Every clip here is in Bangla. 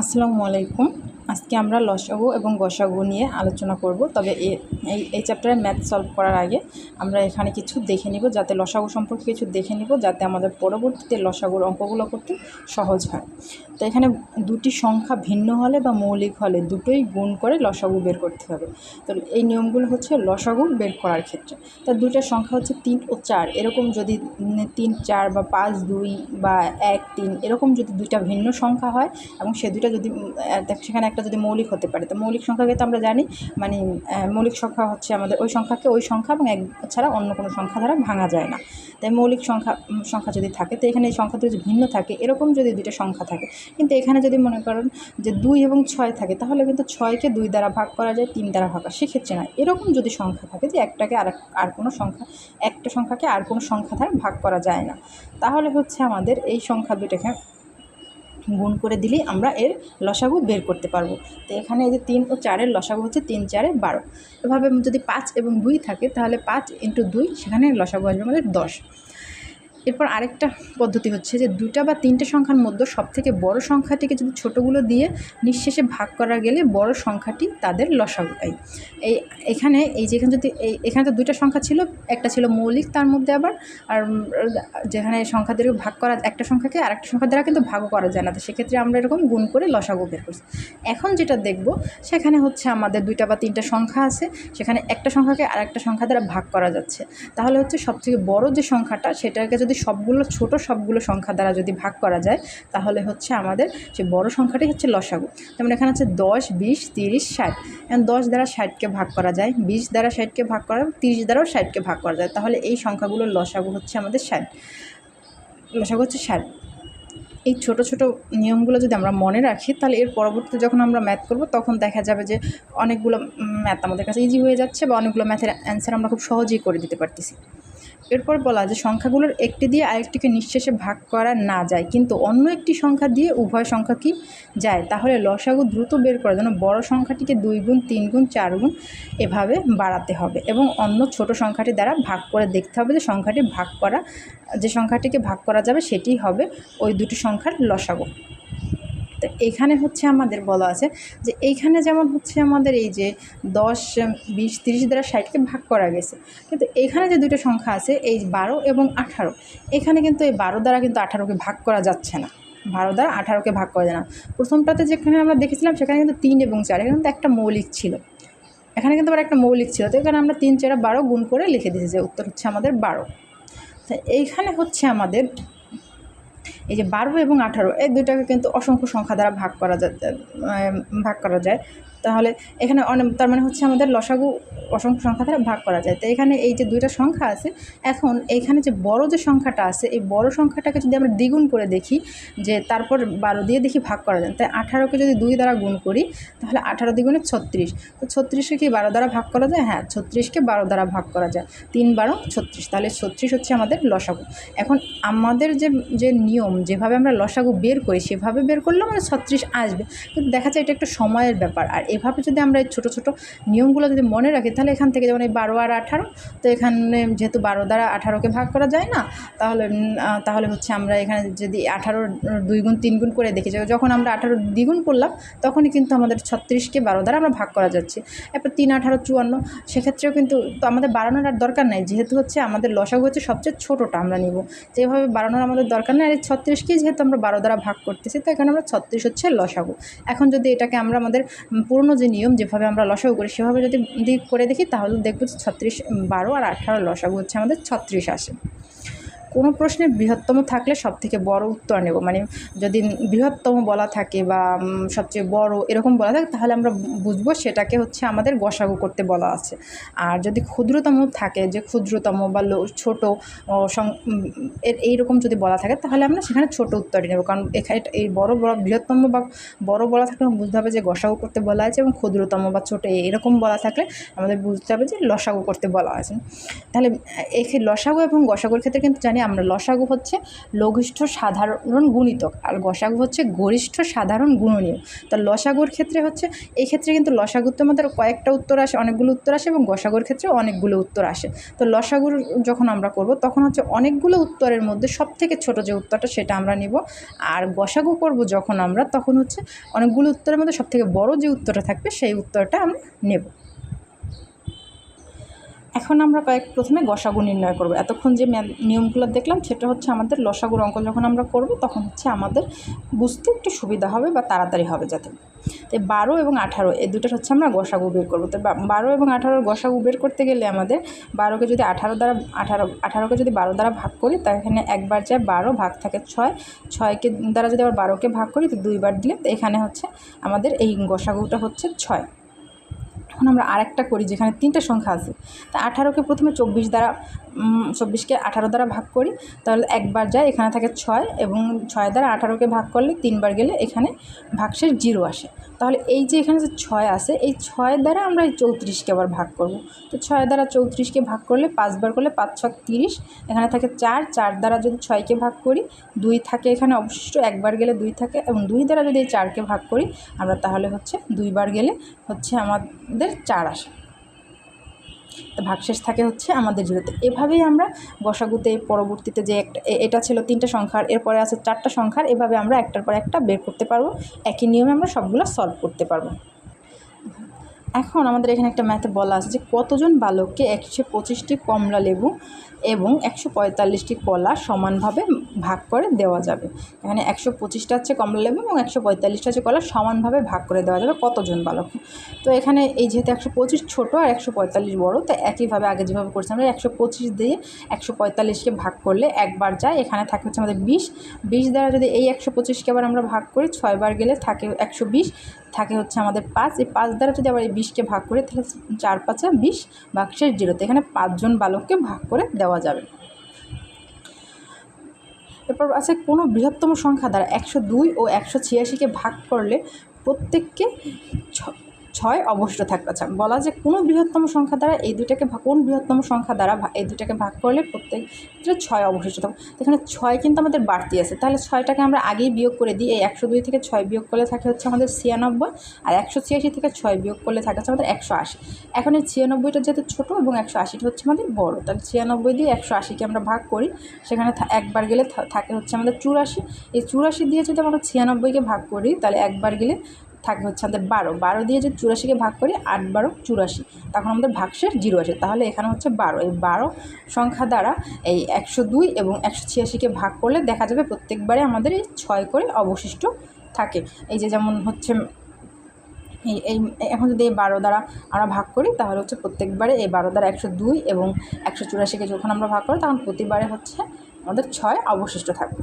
আসসালামু আলাইকুম। আজকে আমরা লসাগু এবং গসাগু নিয়ে আলোচনা করব। তবে এই এই চ্যাপ্টারে ম্যাথ সলভ করার আগে আমরা এখানে কিছু দেখে নিব, যাতে লসাগু সম্পর্কে কিছু দেখে নিব, যাতে আমাদের পরবর্তীতে লসাগুর অঙ্কগুলো করতে সহজ হয়। তো এখানে দুটি সংখ্যা ভিন্ন হলে বা মৌলিক হলে দুটোই গুণ করে লসাগু বের করতে হবে। তো এই নিয়মগুলো হচ্ছে লসাগু বের করার ক্ষেত্রে। তা দুইটা সংখ্যা হচ্ছে তিন ও চার। এরকম যদি তিন, চার বা পাঁচ, দুই বা এক, তিন, এরকম যদি দুইটা ভিন্ন সংখ্যা হয় এবং সে দুইটা যদি সেখানে একটা যদি মৌলিক হতে পারে। তো মৌলিক সংখ্যাকে তো আমরা জানি মানে মৌলিক সংখ্যা হচ্ছে আমাদের ওই সংখ্যাকে ওই সংখ্যা এবং এক ছাড়া অন্য কোনো সংখ্যা দ্বারা ভাঙা যায় না। তাই মৌলিক সংখ্যা সংখ্যা যদি থাকে, তো এখানে এই সংখ্যা যদি ভিন্ন থাকে, এরকম যদি দুইটা সংখ্যা থাকে, কিন্তু এখানে যদি মনে করেন যে দুই এবং ছয় থাকে, তাহলে কিন্তু ছয়কে দুই দ্বারা ভাগ করা যায়, তিন দ্বারা ভাগ সেক্ষেত্রে না, এরকম যদি সংখ্যা থাকে যে একটাকে আর আর কোনো সংখ্যা, একটা সংখ্যাকে আর কোনো সংখ্যা দ্বারা ভাগ করা যায় না। তাহলে হচ্ছে আমাদের এই সংখ্যা দুটাকে গুণ করে দিলেই আমরা এর লসাগু বের করতে পারব। তো এখানে এই যে তিন ও চারের লসাগু হচ্ছে তিন চারে বারো। এভাবে যদি পাঁচ এবং দুই থাকে, তাহলে পাঁচ ইন্টু দুই, সেখানে লসাগু আসবে আমাদের দশ। এরপর আরেকটা পদ্ধতি হচ্ছে যে দুটা বা তিনটে সংখ্যার মধ্যে সবথেকে বড় সংখ্যাটিকে যদি ছোটোগুলো দিয়ে নিঃশেষে ভাগ করা গেলে বড় সংখ্যাটি তাদের লসাগু এই এই এখানে, এই যেখানে যদি, এই এখানে তো দুইটা সংখ্যা ছিল, একটা ছিল মৌলিক তার মধ্যে আবার, আর যেখানে সংখ্যাদেরকে ভাগ করা, একটা সংখ্যাকে আরেকটা সংখ্যা দ্বারা কিন্তু ভাগও করা যায় না। তো সেক্ষেত্রে আমরা এরকম গুণ করে লসাগু বের করছি। এখন যেটা দেখব, সেখানে হচ্ছে আমাদের দুইটা বা তিনটা সংখ্যা আছে, সেখানে একটা সংখ্যাকে আরেকটা সংখ্যা দ্বারা ভাগ করা যাচ্ছে। তাহলে হচ্ছে সবথেকে বড় যে সংখ্যাটা, সেটাকে যদি সবগুলো, ছোট সবগুলো সংখ্যা দ্বারা যদি ভাগ করা যায়, তাহলে হচ্ছে আমাদের সেই বড় সংখ্যাটি হচ্ছে লসাগু। যেমন এখানে হচ্ছে দশ, বিশ, তিরিশ, ষাট। এখন দশ দ্বারা ষাটকে ভাগ করা যায়, বিশ দ্বারা ষাটকে ভাগ করা, তিরিশ দ্বারাও ষাটকে ভাগ করা যায়। তাহলে এই সংখ্যাগুলোর লসাগু হচ্ছে আমাদের ষাট। লসাগু হচ্ছে ষাট। এই ছোট ছোট নিয়মগুলো যদি আমরা মনে রাখি, তাহলে এর পরবর্তীতে যখন আমরা ম্যাথ করব, তখন দেখা যাবে যে অনেকগুলো ম্যাথ আমাদের কাছে ইজি হয়ে যাচ্ছে বা অনেকগুলো ম্যাথের অ্যান্সার আমরা খুব সহজেই করে দিতে পারতেছি। এরপর বলা যে সংখ্যাগুলোর একটি দিয়ে আরেকটিকে নিঃশেষে ভাগ করা না যায়। কিন্তু অন্য একটি সংখ্যা দিয়ে উভয় সংখ্যা কি যায়? তাহলে লসাগু দ্রুত বের করার জন্য বড় সংখ্যাটিকে দুই গুণ, তিন গুণ, চার গুণ এভাবে বাড়াতে হবে এবং অন্য ছোট সংখ্যাটি দ্বারা ভাগ করে দেখতে হবে যে সংখ্যাটি ভাগ করা যে সংখ্যাটিকে ভাগ করা যাবে সেটি হবে ওই দুটি সংখ্যার লসাগু। তো এইখানে হচ্ছে আমাদের বলা আছে যে এইখানে যেমন হচ্ছে আমাদের এই যে দশ, বিশ, তিরিশ দ্বারা ষাটকে ভাগ করা গেছে। কিন্তু এখানে যে দুটো সংখ্যা আছে, এই বারো এবং আঠারো, এখানে কিন্তু এই বারো দ্বারা কিন্তু আঠারোকে ভাগ করা যাচ্ছে না। বারো দ্বারা আঠারোকে ভাগ করা যায় না। প্রথমটাতে যেখানে আমরা দেখেছিলাম, সেখানে কিন্তু তিন এবং চার, এখানে কিন্তু একটা মৌলিক ছিল। এখানে কিন্তু আবার একটা মৌলিক ছিল, তো এখানে আমরা তিন, চারা, বারো গুণ করে লিখে দিয়েছি যে উত্তর হচ্ছে আমাদের বারো। তো এইখানে হচ্ছে আমাদের এই যে বারো এবং আঠারো, এই দুইটাকে কিন্তু অসংখ্য সংখ্যা দ্বারা ভাগ করা যায় ভাগ করা যায়। তাহলে এখানে অনেক, তার মানে হচ্ছে আমাদের লসাগু অসংখ্য সংখ্যা দ্বারা ভাগ করা যায়। তো এখানে এই যে দুইটা সংখ্যা আছে, এখন এইখানে যে বড় যে সংখ্যাটা আছে, এই বড় সংখ্যাটাকে যদি আমরা দ্বিগুণ করে দেখি, যে তারপর বারো দিয়ে দেখি ভাগ করা যায় তাই আঠারোকে যদি দুই দ্বারা গুণ করি, তাহলে আঠারো দ্বিগুণে ছত্রিশ। তো ছত্রিশে কি বারো দ্বারা ভাগ করা যায়? হ্যাঁ ছত্রিশকে বারো দ্বারা ভাগ করা যায়। তিন বারো, ছত্রিশ। তাহলে ছত্রিশ হচ্ছে আমাদের লসাগু। এখন আমাদের যে যে নিয়ম, যেভাবে আমরা লসাগু বের করি, সেভাবে বের করলে আমাদের ছত্রিশ আসবে। কিন্তু দেখা যায় এটা একটা সময়ের ব্যাপার। আর এভাবে যদি আমরা এই ছোটো ছোটো নিয়মগুলো যদি মনে রাখি তাহলে এখান থেকে যেমন এই বারো আর আঠারো তো এখানে যেহেতু বারো দ্বারা আঠারোকে ভাগ করা যায় না তাহলে তাহলে হচ্ছে আমরা এখানে যদি আঠারোর দুই গুণ তিন গুণ করে দেখি যখন আমরা আঠারো দ্বিগুণ করলাম তখনই কিন্তু আমাদের ছত্রিশকে বারো দ্বারা আমরা ভাগ করা যাচ্ছে। এরপর তিন আঠারো চুয়ান্ন সেক্ষেত্রেও কিন্তু তো আমাদের বাড়ানোর আর দরকার নাই যেহেতু হচ্ছে আমাদের লসাগু হচ্ছে সবচেয়ে ছোটোটা আমরা নিব। যেভাবে বাড়ানোর আমাদের দরকার নেই আর এই ছত্রিশকেই যেহেতু আমরা বারো দ্বারা ভাগ করতেছি তো এখানে আমরা ছত্রিশ হচ্ছে লসাগু। এখন যদি এটাকে আমরা আমাদের উম, পুরনো যে নিয়ম যেভাবে আমরা লসাগু করি, সেভাবে যদি করে দেখি, তাহলে দেখব যে ছত্রিশ, বারো আর আঠারো লসাগু হচ্ছে আমাদের ছত্রিশ আসে। কোনো প্রশ্নে বৃহত্তম থাকলে সব থেকে বড় উত্তর নেব মানে যদি বৃহত্তম বলা থাকে বা সবচেয়ে বড় এরকম বলা থাকে তাহলে আমরা বুঝব সেটাকে হচ্ছে আমাদের গসাগু করতে বলা আছে আর যদি ক্ষুদ্রতম থাকে যে ক্ষুদ্রতম বা ছোট এইরকম যদি বলা থাকে তাহলে আমরা সেখানে ছোট উত্তরই নেব কারণ এখানে এই বড় বড় বৃহত্তম বা বড় বলা থাকলে বুঝতে হবে যে গসাগু করতে বলা আছে এবং ক্ষুদ্রতম বা ছোট এরকম বলা থাকলে আমাদের বুঝতে হবে যে লসাগু করতে বলা আছে তাহলে এই লসাগু এবং গসাগুর ক্ষেত্রে কিন্তু জানি আমরা লসাগু হচ্ছে লঘিষ্ঠ সাধারণ গুণিতক, আর গসাগু হচ্ছে গরিষ্ঠ সাধারণ গুণনীয়। তো লসাগুর ক্ষেত্রে হচ্ছে, এই ক্ষেত্রে কিন্তু লসাগুতে আমাদের কয়েকটা উত্তর আসে, অনেকগুলো উত্তর আসে এবং গসাগুর ক্ষেত্রে অনেকগুলো উত্তর আসে। তো লসাগুর যখন আমরা করব, তখন হচ্ছে অনেকগুলো উত্তরের মধ্যে সব থেকে ছোট যে উত্তরটা সেটা আমরা নিব। আর গসাগু করব যখন আমরা, তখন হচ্ছে অনেকগুলো উত্তরের মধ্যে সব থেকে বড় যে উত্তরটা থাকবে, সেই উত্তরটা আমরা নেব। এখন আমরা কয়েক, প্রথমে গসাগু নির্ণয় করব। এতক্ষণ যে নিয়মগুলো দেখলাম, সেটা হচ্ছে আমাদের লসাগুর অঙ্ক যখন আমরা করব, তখন হচ্ছে আমাদের বুঝতে একটু সুবিধা হবে বা তাড়াতাড়ি হবে যাতে। তো বারো এবং আঠারো, এই দুটোর হচ্ছে আমরা গসাগু বের করব। তো বারো এবং আঠারোর গসাগু বের করতে গেলে আমাদের বারোকে যদি আঠারো দ্বারা, আঠারো, আঠারোকে যদি বারো দ্বারা ভাগ করি তা এখানে একবার যায় বারো ভাগ থাকে ছয়, ছয়কে দ্বারা যদি আবার বারোকে ভাগ করি, তো দুইবার দিলে, তো এখানে হচ্ছে আমাদের এই গসাগুটা হচ্ছে ছয়। এখন আমরা আরেকটা করি, যেখানে তিনটে সংখ্যা আছে। তা আঠারোকে প্রথমে চব্বিশ দ্বারা চব্বিশকে আঠারো দ্বারা ভাগ করি, তাহলে একবার যায়, এখানে থাকে ছয়, এবং ছয় দ্বারা আঠারোকে ভাগ করলে তিনবার গেলে এখানে ভাগশেষ জিরো আসে। তাহলে এই যে এখানে যে ছয় আছে, এই ছয় দ্বারা আমরা এই চৌত্রিশকে আবার ভাগ করব। তো ছয় দ্বারা চৌত্রিশকে ভাগ করলে পাঁচবার করলে পাঁচ ছক তিরিশ, এখানে থাকে চার চার দ্বারা যদি ছয়কে ভাগ করি, দুই থাকে এখানে অবশিষ্ট, একবার গেলে দুই থাকে, এবং দুই দ্বারা যদি এই চারকে ভাগ করি, আমরা তাহলে হচ্ছে দুইবার গেলে হচ্ছে আমাদের চার আসে তো ভাগশেষ থাকে হচ্ছে আমাদের জিরোতে এভাবেই আমরা বসাগুতে পরবর্তীতে যে একটা এটা ছিল তিনটা সংখ্যার, এরপরে আছে চারটা সংখ্যার, এভাবে আমরা একটার পর একটা বের করতে পারব। একই নিয়মে আমরা সবগুলো সলভ করতে পারব। এখন আমাদের এখানে একটা ম্যাথে বলা আছে যে কতজন বালককে একশো পঁচিশটি কমলা লেবু এবং একশো পঁয়তাল্লিশটি কলা সমানভাবে ভাগ করে দেওয়া যাবে? এখানে একশো পঁচিশটা হচ্ছে কমলা লেবু এবং একশো পঁয়তাল্লিশটা হচ্ছে কলা সমানভাবে ভাগ করে দেওয়া যাবে কতজন বালক তো এখানে এই যেহেতু একশো পঁচিশ ছোটো আর একশো পঁয়তাল্লিশ বড়ো, তো একইভাবে আগে যেভাবে করছি আমরা, একশো পঁচিশ দিয়ে একশো পঁয়তাল্লিশকে ভাগ করলে একবার যায়। এখানে থাকে হচ্ছে আমাদের বিশ। বিশ দ্বারা যদি এই একশো পঁচিশকে আবার আমরা ভাগ করি, ছয়বার গেলে থাকে একশো বিশ। থাকে হচ্ছে আমাদের পাঁচ। এই পাঁচ দ্বারা যদি আবার এই বিশকে ভাগ করে, তাহলে চার পাঁচে বিশ বাক্সের জিরোতে এখানে পাঁচজন বালককে ভাগ করে দেওয়া যাবে। এরপর আছে কোনো বৃহত্তম সংখ্যা দ্বারা একশো দুই ও একশো ছিয়াশিকে ভাগ করলে প্রত্যেককে ছয় অবশিষ্ট থাকবে আচ্ছা বলা যে কোনো বৃহত্তম সংখ্যা দ্বারা এই দুটাকে ভা- কোন বৃহত্তম সংখ্যা দ্বারা এই দুটাকে ভাগ করলে প্রত্যেকটা ছয় অবশিষ্ট থাকবে এখানে ছয় কিন্তু আমাদের বাড়তি আছে। তাহলে ছয়টাকে আমরা আগেই বিয়োগ করে দিই। এই একশো দুই থেকে ছয় বিয়োগ করলে থাকে হচ্ছে আমাদের ছিয়ানব্বই, আর একশো ছিয়াশি থেকে ছয় বিয়োগ করলে থাকে হচ্ছে আমাদের একশো আশি। এখন এই ছিয়ানব্বইটা যেহেতু ছোটো এবং একশো আশিটা হচ্ছে আমাদের বড়, তাহলে ছিয়ানব্বই দিয়ে একশো আশিকে আমরা ভাগ করি। সেখানে একবার গেলে থাকে হচ্ছে আমাদের চুরাশি। এই চুরাশি দিয়ে যদি আমরা ছিয়ানব্বইকে ভাগ করি, তাহলে একবার গেলে থাকে হচ্ছে আমাদের বারো। বারো দিয়ে যদি চুরাশিকে ভাগ করি, আট বারো চুরাশি, তখন আমাদের ভাগশেষ জিরো আসে। তাহলে এখানে হচ্ছে বারো। এই বারো সংখ্যা দ্বারা এই একশো দুই এবং একশো ছিয়াশিকে ভাগ করলে দেখা যাবে প্রত্যেকবারে আমাদের এই ছয় করে অবশিষ্ট থাকে। এই যে যেমন হচ্ছে এই এই, এখন যদি এই বারো দ্বারা আমরা ভাগ করি, তাহলে হচ্ছে প্রত্যেকবারে এই বারো দ্বারা একশো দুই এবং একশো চুরাশিকে যখন আমরা ভাগ করি, তখন প্রতিবারে হচ্ছে আমাদের ছয় অবশিষ্ট থাকবে।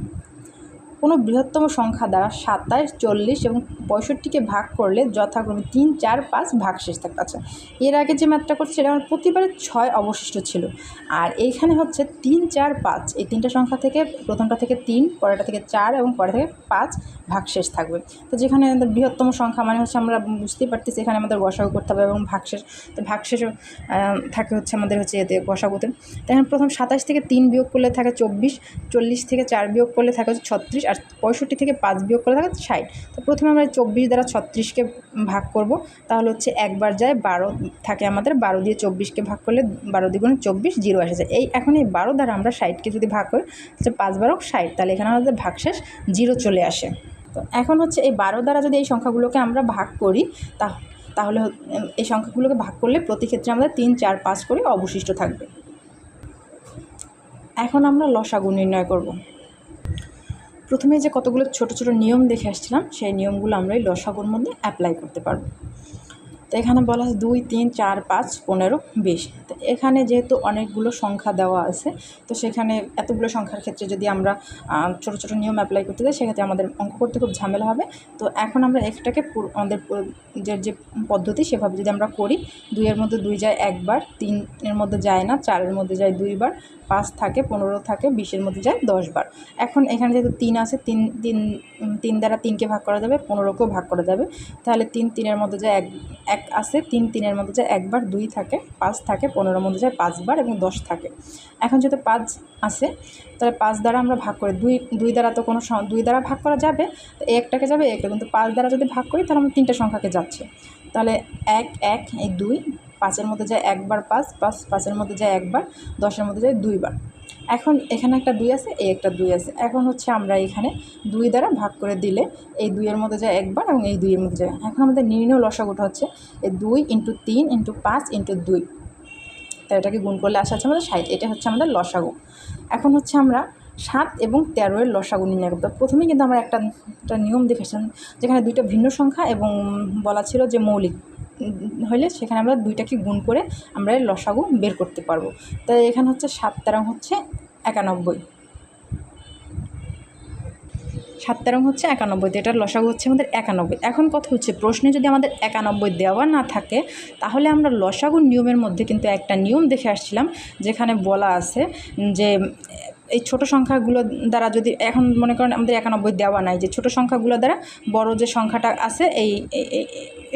কোনো বৃহত্তম সংখ্যা দ্বারা সাতাশ, চল্লিশ এবং পঁয়ষট্টিকে ভাগ করলে যথাক্রমে তিন, চার, পাঁচ ভাগ শেষ থাকবে। আচ্ছা এর আগে যে ম্যাথটা করছি সেটা আমার প্রতিবারে ছয় অবশিষ্ট ছিল। আর এইখানে হচ্ছে তিন, চার, পাঁচ, এই তিনটা সংখ্যা থেকে প্রথমটা থেকে তিন, পরেরটা থেকে চার এবং পরে থেকে পাঁচ ভাগ শেষ থাকবে। তো যেখানে বৃহত্তম সংখ্যা মানে হচ্ছে আমরা বুঝতেই পারতেছি এখানে আমাদের গসাগু করতে হবে এবং ভাগশেষ, তো ভাগশেষও থাকে হচ্ছে আমাদের হচ্ছে এতে গসাগুতে তো এখানে প্রথম সাতাশ থেকে তিন বিয়োগ করলে থাকে চব্বিশ, চল্লিশ থেকে চার বিয়োগ করলে থাকে হচ্ছে ছত্রিশ আর পঁয়ষট্টি থেকে পাঁচ বিয়োগ করে থাকে ষাট। তো প্রথমে আমরা চব্বিশ দ্বারা ছত্রিশকে ভাগ করব। তাহলে হচ্ছে একবার যায় বারো থাকে আমাদের, বারো দিয়ে চব্বিশকে ভাগ করলে বারো দ্বিগুণ চব্বিশ জিরো আসে যায়। এই এখন এই বারো দ্বারা আমরা ষাটকে যদি ভাগ করি হচ্ছে পাঁচ বারো ষাট, তাহলে এখানে আমাদের ভাগশেষ জিরো চলে আসে। তো এখন হচ্ছে এই বারো দ্বারা যদি এই সংখ্যাগুলোকে আমরা ভাগ করি, তা, তাহলে এই সংখ্যাগুলোকে ভাগ করলে প্রতি ক্ষেত্রে আমাদের তিন, চার, পাঁচ করে অবশিষ্ট থাকবে। এখন আমরা লসাগু নির্ণয় করব। প্রথমে যে কতগুলো ছোট ছোট নিয়ম দেখে আসছিলাম, সেই নিয়মগুলো আমরা এই লসাগুর মধ্যে অ্যাপ্লাই করতে পারব। তো এখানে বলা আছে দুই, তিন, চার, পাঁচ, পনেরো, বিশ। তো এখানে যেহেতু অনেকগুলো সংখ্যা দেওয়া আছে, তো সেখানে এতগুলো সংখ্যার ক্ষেত্রে যদি আমরা ছোট ছোট নিয়ম অ্যাপ্লাই করতে যাই, সেক্ষেত্রে আমাদের অঙ্ক করতে খুব ঝামেলা হবে। তো এখন আমরা একটাকে আমাদের যে যে পদ্ধতি, সেভাবে যদি আমরা করি, দুইয়ের মধ্যে দুই যায় একবার, তিনের মধ্যে যায় না, চারের মধ্যে যায় দুইবার পাঁচ থাকে, পনেরো থাকে, বিশের মধ্যে যায় দশ বার। এখন এখানে যেহেতু তিন আছে, তিন তিন তিন দ্বারা তিনকে ভাগ করা যাবে, পনেরোকেও ভাগ করা যাবে। তাহলে তিন তিনের মধ্যে যায় এক এক আছে, তিন তিনের মধ্যে যায় একবার, দুই থাকে, পাঁচ থাকে, পনেরোর মধ্যে যায় পাঁচবার এবং দশ থাকে। এখন যেহেতু পাঁচ আছে, তাহলে পাঁচ দ্বারা আমরা ভাগ করি। দুই দুই দ্বারা তো কোনো দুই দ্বারা ভাগ করা যাবে, তো একটাকে যাবে একটা কিন্তু পাঁচ দ্বারা যদি ভাগ করি, তাহলে আমরা তিনটা সংখ্যাকে যাচ্ছে। তাহলে এক এক, এই দুই পাঁচের মধ্যে যায় একবার পাঁচ পাঁচ, পাঁচের মধ্যে যায় একবার, দশের মধ্যে যায় দুইবার। এখন এখানে একটা দুই আছে, এই একটা দুই আছে। এখন হচ্ছে আমরা এখানে দুই দ্বারা ভাগ করে দিলে এই দুইয়ের মধ্যে যায় একবার এবং এই দুইয়ের মধ্যে যায়। এখন আমাদের নির্ণয় লসাগুটা হচ্ছে এই দুই ইন্টু তিন ইন্টু পাঁচ ইন্টু দুই। তো এটাকে গুণ করলে আসা হচ্ছে আমাদের ষাট, এটা হচ্ছে আমাদের লসাগু। এখন হচ্ছে আমরা সাত এবং তেরোয়ের লসাগু নির্ণয় করতে। প্রথমেই কিন্তু আমরা একটা একটা নিয়ম দেখেছিলাম যেখানে দুইটা ভিন্ন সংখ্যা এবং বলা ছিল যে মৌলিক। হলে সেখানে আমরা দুইটাকে গুণ করে আমরা লসাগু বের করতে পারব। তাই এখানে হচ্ছে সাত তেরো হচ্ছে একানব্বই। সাত তেরো হচ্ছে একানব্বই এটার লসাগু হচ্ছে আমাদের একানব্বই। এখন কথা হচ্ছে, প্রশ্নে যদি আমাদের একানব্বই দেওয়া না থাকে, তাহলে আমরা লসাগুর নিয়মের মধ্যে কিন্তু একটা নিয়ম দেখে আসছিলাম, যেখানে বলা আছে যে এই ছোট সংখ্যাগুলো দ্বারা যদি এখন মনে করেন আমাদের একানব্বই দেওয়া নাই, যে ছোট সংখ্যাগুলো দ্বারা বড় যে সংখ্যাটা আছে এই-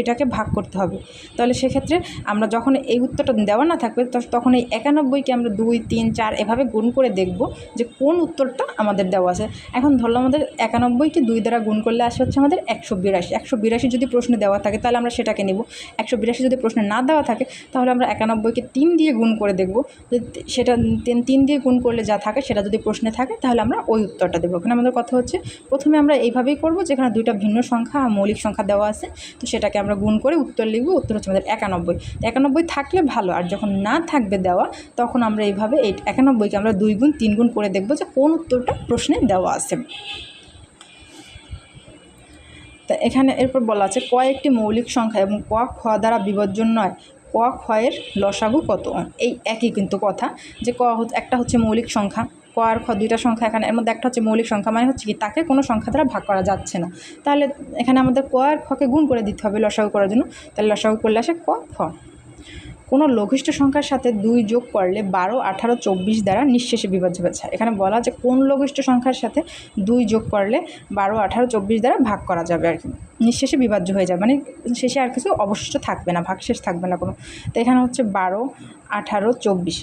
এটাকে ভাগ করতে হবে। তাহলে সেক্ষেত্রে আমরা যখন এই উত্তরটা দেওয়া না থাকবে তখন এই একানব্বইকে আমরা দুই, তিন, চার এভাবে গুণ করে দেখব যে কোন উত্তরটা আমাদের দেওয়া আছে। এখন ধরলাম আমাদের একানব্বইকে দুই দ্বারা গুণ করলে আসে হচ্ছে আমাদের একশো বিরাশি। একশো বিরাশি যদি প্রশ্নে দেওয়া থাকে, তাহলে আমরা সেটাকে নেব। একশো বিরাশি যদি প্রশ্নে না দেওয়া থাকে, তাহলে আমরা একানব্বইকে তিন দিয়ে গুণ করে দেখব। সেটা তিন তিন দিয়ে গুণ করলে যা থাকে, সেটা যদি প্রশ্নে থাকে, তাহলে আমরা ওই উত্তরটা দেবো। ওখানে আমাদের কথা হচ্ছে, প্রথমে আমরা এইভাবেই করব যেখানে দুইটা ভিন্ন সংখ্যা মৌলিক সংখ্যা দেওয়া আছে, তো সেটাকে আমরা গুণ করে উত্তর লিখব, উত্তর হচ্ছে আমাদের একানব্বই। একানব্বই থাকলে ভালো, আর যখন না থাকবে দেওয়া, তখন আমরা এইভাবে এই একানব্বইকে আমরা দুই গুণ, তিন গুণ করে দেখব যে কোন উত্তরটা প্রশ্নে দেওয়া আছে। তা এখানে এরপর বলা আছে, ক একটি মৌলিক সংখ্যা এবং ক খ দ্বারা বিভাজ্য নয়। ক ক্ষয়ের লসাগু কত? এই একই কিন্তু কথা, যে ক একটা হচ্ছে মৌলিক সংখ্যা। ক আর খ, দুইটা সংখ্যা এখানে, এর মধ্যে একটা হচ্ছে মৌলিক সংখ্যা মানে হচ্ছে কি তাকে কোনো সংখ্যা দ্বারা ভাগ করা যাচ্ছে না। তাহলে এখানে আমাদের ক আর খকে গুণ করে দিতে হবে লসাগু করার জন্য। তাহলে লসাগু করলে আসে ক, খ। কোনো লঘিষ্ঠ সংখ্যার সাথে দুই যোগ করলে বারো, আঠারো, চব্বিশ দ্বারা নিঃশেষে বিভাজ্য হচ্ছে এখানে বলা যে কোন লঘিষ্ঠ সংখ্যার সাথে দুই যোগ করলে বারো, আঠারো, চব্বিশ দ্বারা ভাগ করা যাবে আর কি। নিঃশেষে বিভাজ্য হয়ে যাবে মানে শেষে আর কিছু অবশিষ্ট থাকবে না, ভাগশেষ থাকবে না কোনো। তো এখানে হচ্ছে বারো, আঠারো, চব্বিশ।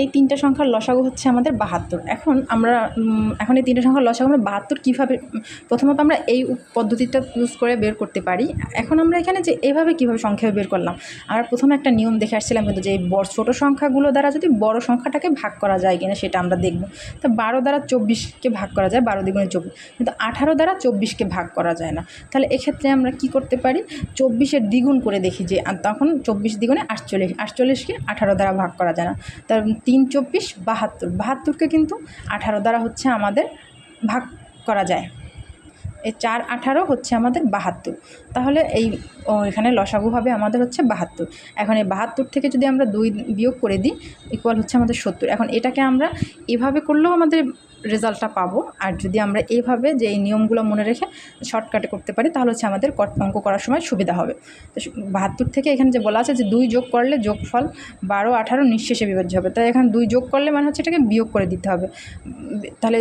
এই তিনটা সংখ্যার লসাগু হচ্ছে আমাদের বাহাত্তর। এখন আমরা এখন এই তিনটা সংখ্যার লসাগু আমরা বাহাত্তর কীভাবে, প্রথমত আমরা এই পদ্ধতিটা ইউজ করে বের করতে পারি। এখন আমরা এখানে যে এভাবে কীভাবে সংখ্যা বের করলাম, আমরা প্রথমে একটা নিয়ম দেখে আসছিলাম কিন্তু যে এই বড়, ছোটো সংখ্যাগুলো দ্বারা যদি বড় সংখ্যাটাকে ভাগ করা যায় কিনা সেটা আমরা দেখব। তো বারো দ্বারা চব্বিশকে ভাগ করা যায়, বারো দ্বিগুণে চব্বিশ। কিন্তু আঠারো দ্বারা চব্বিশকে ভাগ করা যায় না। তাহলে এক্ষেত্রে আমরা কি করতে পারি? চব্বিশের দ্বিগুণ করে দেখি যে তখন চব্বিশ দ্বিগুণে আটচল্লিশ, আটচল্লিশকে আঠারো দ্বারা ভাগ করা যায় না। তার তিন চব্বিশ বাহাত্তর। বাহাত্তরকে কিন্তু আঠারো দ্বারা হচ্ছে আমাদের ভাগ করা যায়। এই চার আঠারো হচ্ছে আমাদের বাহাত্তর। তাহলে এই এখানে লসাগু হবে আমাদের হচ্ছে বাহাত্তর। এখন এই বাহাত্তর থেকে যদি আমরা দুই বিয়োগ করে দিই ইকুয়াল হচ্ছে আমাদের সত্তর। এখন এটাকে আমরা এভাবে করলেও আমাদের রেজাল্টটা পাবো। আর যদি আমরা এইভাবে যে এই নিয়মগুলো মনে রেখে শর্টকাটে করতে পারি, তাহলে হচ্ছে আমাদের অঙ্ক করার সময় সুবিধা হবে। তো বাহাত্তর থেকে এখানে যে বলা আছে যে দুই যোগ করলে যোগফল বারো, আঠারো নিঃশেষে বিভাজ্য হবে। তাই এখানে দুই যোগ করলে মানে হচ্ছে এটাকে বিয়োগ করে দিতে হবে। তাহলে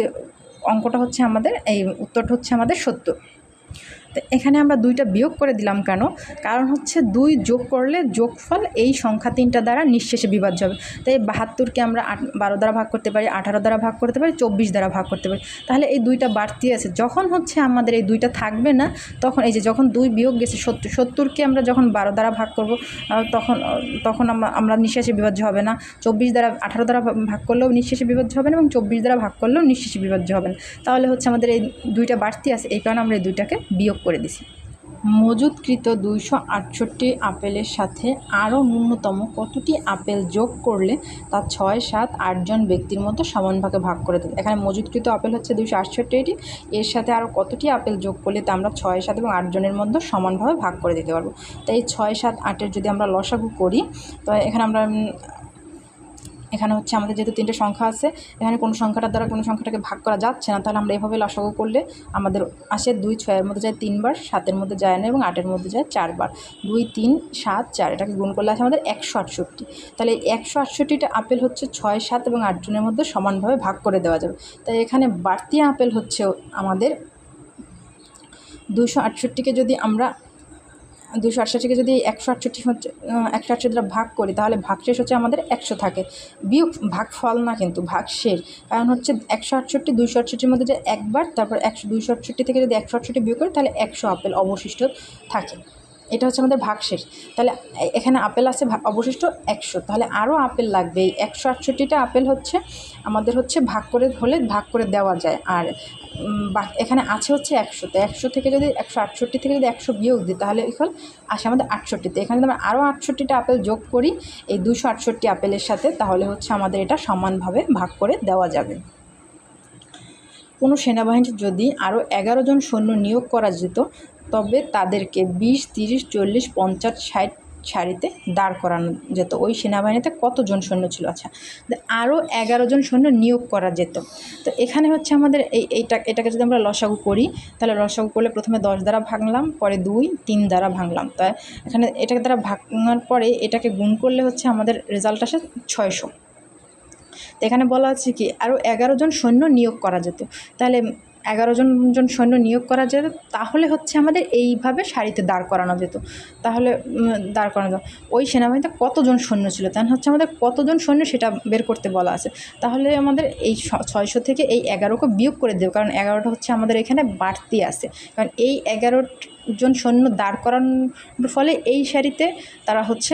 অঙ্কটা হচ্ছে আমাদের, এই উত্তরটা হচ্ছে আমাদের সত্তর। তো এখানে আমরা দুইটা বিয়োগ করে দিলাম কেন? কারণ হচ্ছে দুই যোগ করলে যোগফল এই সংখ্যা তিনটা দ্বারা নিঃশেষে বিভাজ্য হবে। তাই বাহাত্তরকে আমরা আট, বারো দ্বারা ভাগ করতে পারি, আঠারো দ্বারা ভাগ করতে পারি, চব্বিশ দ্বারা ভাগ করতে পারি। তাহলে এই দুইটা বাড়তি আছে। যখন হচ্ছে আমাদের এই দুইটা থাকবে না, তখন এই যে যখন দুই বিয়োগ গেছে সত্তর সত্তরকে আমরা যখন বারো দ্বারা ভাগ করব তখন তখন আমরা নিঃশেষে বিভাজ্য হবে না। চব্বিশ দ্বারা, আঠারো দ্বারা ভাগ করলেও নিঃশেষে বিভাজ্য হবে না এবং চব্বিশ দ্বারা ভাগ করলেও নিঃশেষে বিভাজ্য হবে না। তাহলে হচ্ছে আমাদের এই দুইটা বাড়তি আছে, এই কারণে আমরা এই দুইটাকে বিয়োগ করে দিছি। মজুদকৃত দুইশো আটষট্টি আপেলের সাথে আরও ন্যূনতম কতটি আপেল যোগ করলে তা ছয়, সাত আটজন ব্যক্তির মতো সমান ভাগে করে দেবে? এখানে মজুদকৃত আপেল হচ্ছে দুইশো আটষট্টিটি, এর সাথে আরও কতটি আপেল যোগ করলে তা আমরা ছয়, সাত এবং আটজনের মধ্যে সমানভাবে ভাগ করে দিতে পারব? তাই ছয়, সাত, আটের যদি আমরা লসাগু করি, তো এখানে আমরা এখানে হচ্ছে আমাদের যেহেতু তিনটে সংখ্যা আছে, এখানে কোনো সংখ্যাটার দ্বারা কোনো সংখ্যাটাকে ভাগ করা যাচ্ছে না, তাহলে আমরা এভাবে লসাগু করলে আমাদের আসে দুই, ছয়ের মধ্যে যায় তিনবার, সাতের মধ্যে যায় না এবং আটের মধ্যে যায় চারবার। দুই, তিন, সাত, চার, এটাকে গুণ করলে আছে আমাদের একশো আটষট্টি। তাহলে একশো আটষট্টিটা আপেল হচ্ছে ছয়, সাত এবং আট জনের মধ্যে সমানভাবে ভাগ করে দেওয়া যাবে। তাই এখানে বাড়তি আপেল হচ্ছে আমাদের দুশো আটষট্টিকে যদি আমরা দুশো আটষট্টিকে যদি একশো আটষট্টি হচ্ছে একশো আটষট্টি দ্বারা ভাগ করি, তাহলে ভাগ শেষ হচ্ছে আমাদের একশো থাকে। বিয়োগ ভাগ ফল না কিন্তু ভাগ শেষ কারণ হচ্ছে একশো আটষট্টি দুশো আটষট্টির মধ্যে যে একবার, তারপর একশো দুশো আটষট্টি থেকে যদি একশো আটষট্টি বিয়োগ করি, তাহলে একশো আপেল অবশিষ্ট থাকে। এটা হচ্ছে আমাদের ভাগশেষ। তাহলে এখানে আপেল আছে অবশিষ্ট একশো। তাহলে আরও আপেল লাগবে। এই একশো আটষট্টিটা আপেল হচ্ছে, আমাদের হচ্ছে ভাগ করে হলে ভাগ করে দেওয়া যায়। আর এখানে আছে হচ্ছে একশো। তো একশো থেকে যদি একশো আটষট্টি থেকে যদি একশো বিয়োগ দিই, তাহলে এখন আসে আমাদের আটষট্টিতে এখানে আমরা আরও আটষট্টিটা আপেল যোগ করি, এই দুশো আটষট্টি আপেলের সাথে, তাহলে হচ্ছে আমাদের এটা সমানভাবে ভাগ করে দেওয়া যাবে। কোনো সেনাবাহিনীর যদি আরও এগারো জন সৈন্য নিয়োগ করা যেত তবে তাদেরকে বিশ, তিরিশ, চল্লিশ, পঞ্চাশ, ষাট সারিতে দাঁড় করানো যেত। ওই সেনাবাহিনীতে কতজন সৈন্য ছিল? আচ্ছা আরও এগারো জন সৈন্য নিয়োগ করা যেত। তো এখানে হচ্ছে আমাদের এই, এইটা, এটাকে যদি আমরা লসাগু করি, তাহলে লসাগু করলে প্রথমে দশ দ্বারা ভাঙলাম, পরে দুই, তিন দ্বারা ভাঙলাম। তাই এখানে এটাকে দ্বারা ভাঙার পরে এটাকে গুণ করলে হচ্ছে আমাদের রেজাল্ট আসে ছয়শো। তো এখানে বলা আছে কি আরও এগারো জন সৈন্য নিয়োগ করা যেত। তাহলে এগারো জন জন সৈন্য নিয়োগ করা যেত, তাহলে হচ্ছে আমাদের এইভাবে সারিতে দাঁড় করানো যেত। তাহলে দাঁড় করানো যেত। ওই সেনাবাহিনীতে কতজন সৈন্য ছিল? তাহলে হচ্ছে আমাদের কতজন সৈন্য সেটা বের করতে বলা আছে। তাহলে আমাদের এই ছয়শো থেকে এই এগারোকে বিয়োগ করে দেবো, কারণ এগারোটা হচ্ছে আমাদের এখানে বাড়তি আছে। কারণ এই এগারো জন সৈন্য দাঁড় করানোর ফলে এই সারিতে তারা হচ্ছে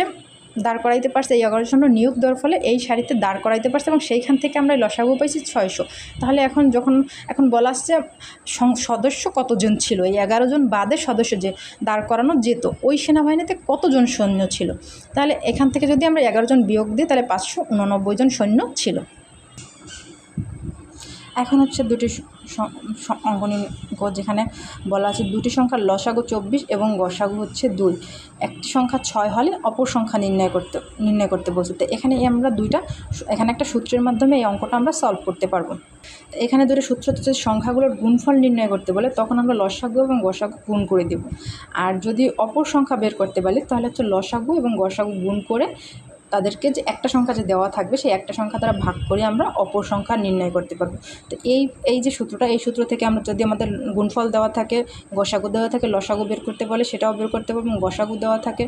দাঁড় করাইতে পারছে, এই এগারোশো নিয়োগ দেওয়ার ফলে এই শাড়িতে দাঁড় করাইতে পারছে এবং সেইখান থেকে আমরা লসাগু পাইছি ছয়শো। তাহলে এখন যখন, এখন বলা আসছে সদস্য কতজন ছিল? এই এগারো জন বাদে সদস্য যে দাঁড় করানো যেত, ওই সেনাবাহিনীতে কতজন সৈন্য ছিল? তাহলে এখান থেকে যদি আমরা এগারো জন বিয়োগ দিই, তাহলে পাঁচশো উননব্বই জন সৈন্য ছিল। এখন হচ্ছে দুটি গো যেখানে বলা আছে দুটি সংখ্যার লসাগু চব্বিশ এবং গসাগু হচ্ছে দুই। একটি সংখ্যা ছয় হলে অপর সংখ্যা নির্ণয় করতে নির্ণয় করতে বলছে। তো এখানে আমরা দুইটা এখানে একটা সূত্রের মাধ্যমে এই অঙ্কটা আমরা সলভ করতে পারব। এখানে দুটো সূত্র হচ্ছে সংখ্যাগুলোর গুণফল নির্ণয় করতে বলে, তখন আমরা লসাগু এবং গসাগু গুণ করে দেব। আর যদি অপর সংখ্যা বের করতে বলে তাহলে হচ্ছে লসাগু এবং গসাগু গুণ করে তাদেরকে যে একটা সংখ্যা যে দেওয়া থাকবে, সেই একটা সংখ্যা দ্বারা ভাগ করে আমরা অপর সংখ্যা নির্ণয় করতে পারব। তো এই এই যে সূত্রটা, এই সূত্র থেকে আমরা যদি আমাদের গুণফল দেওয়া থাকে, গসাগু দেওয়া থাকে, লসাগু বের করতে বলে, সেটাও বের করতে পারব গসাগু দেওয়া থাকে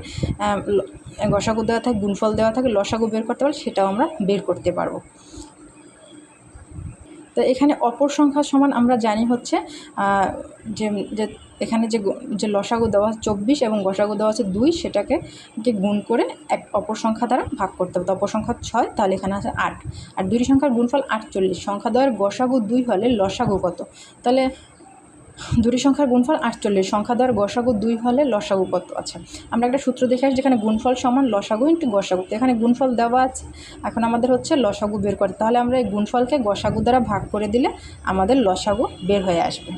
গসাগু দেওয়া থাকে, গুণফল দেওয়া থাকে, লসাগু বের করতে পারলে সেটাও আমরা বের করতে পারব। তো এখানে অপর সংখ্যা সমান আমরা জানি হচ্ছে যে এখানে যে যে লসাগু দেওয়া আছে চব্বিশ এবং গসাগু দেওয়া আছে দুই, সেটাকে গুণ করে এক অপর সংখ্যা দ্বারা ভাগ করতে হবে। অপর সংখ্যা ছয়, তাহলে এখানে আছে আট। আর দুটি সংখ্যার গুণফল আটচল্লিশ। সংখ্যা দেওয়ার গসাগু দুই হলে লসাগু কত? তাহলে দুটি সংখ্যার গুণফল আটচল্লিশ। সংখ্যা দেওয়ার গসাগু দুই হলে লসাগু কত? আচ্ছা আমরা একটা সূত্র দেখে আসি যেখানে গুণফল সমান, লসাগু ইন্টু গসাগু। তো এখানে গুণফল দেওয়া আছে। এখন আমাদের হচ্ছে লসাগু বের করতে তাহলে আমরা এই গুণফলকে গসাগু দ্বারা ভাগ করে দিলে আমাদের লসাগু বের হয়ে আসবে।